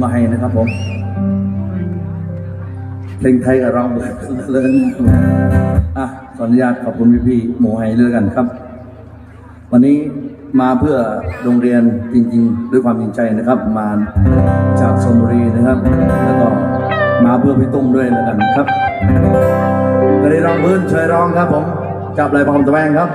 มาให้นะครับผม เพลงไทยกับเราเลยเลยอะขออนุญาตขอบคุณพี่ๆหมูไฮเลยกันครับ วันนี้มาเพื่อโรงเรียนจริง ๆ ด้วยความจริงใจนะครับ มาจากชลบุรีนะครับ แล้วก็มาเพื่อพี่ตุ้มด้วยแล้วกันครับก็ได้ร้องพื้นช่วยร้องครับผมกับไรความตะแวงครับ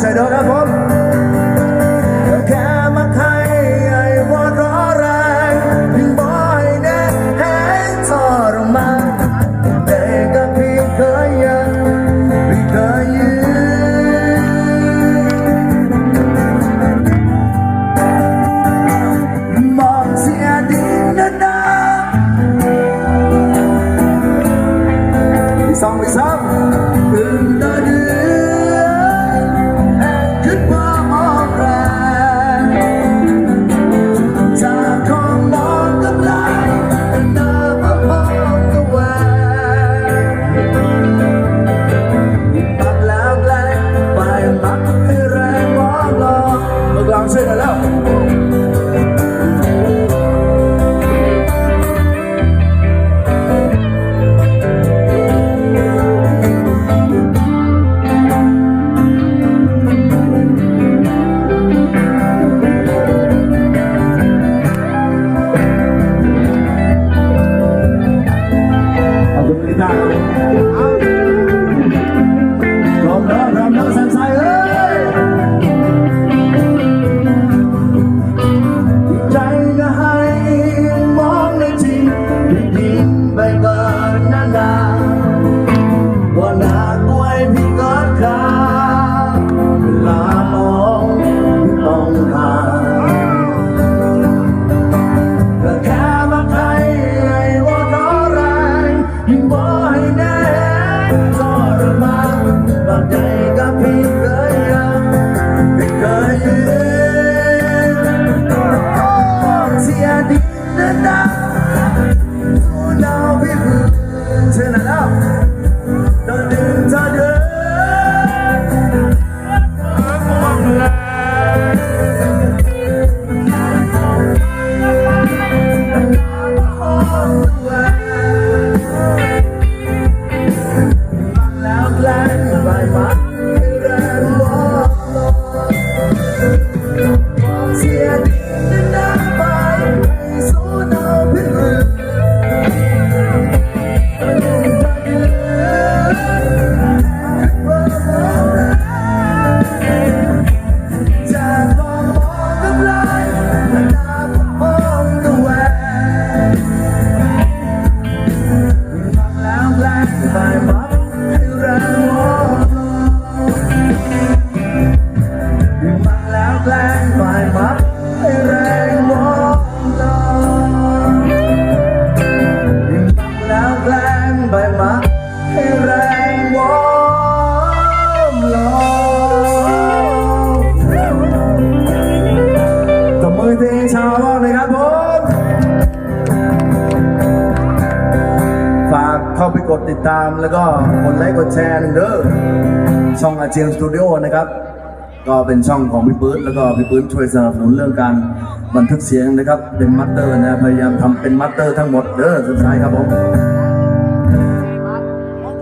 ใส่เด้อครับผมแค่มาใครไอ้วอดรอแรงยิ่งบอยแน่ให้ทรมานแต่ก็พี่เคยยังพี่เคยยืนมองเสียดินนะนะอีกสองอีกสอง ดิน เข้าไปกดติดตามแล้วก็กดไลค์กดแชร์หนึ่งเด้อช่องอาเจียนสตูดิโอนะครับ ก็เป็นช่องของพี่ปื๊ดแล้วก็พี่ปื๊ดช่วยสนับสนุนเรื่องการบันทึกเสียงนะครับ เป็นมัตเตอร์นะพยายามทำเป็นมัตเตอร์ทั้งหมดเด้อสุดท้ายครับผม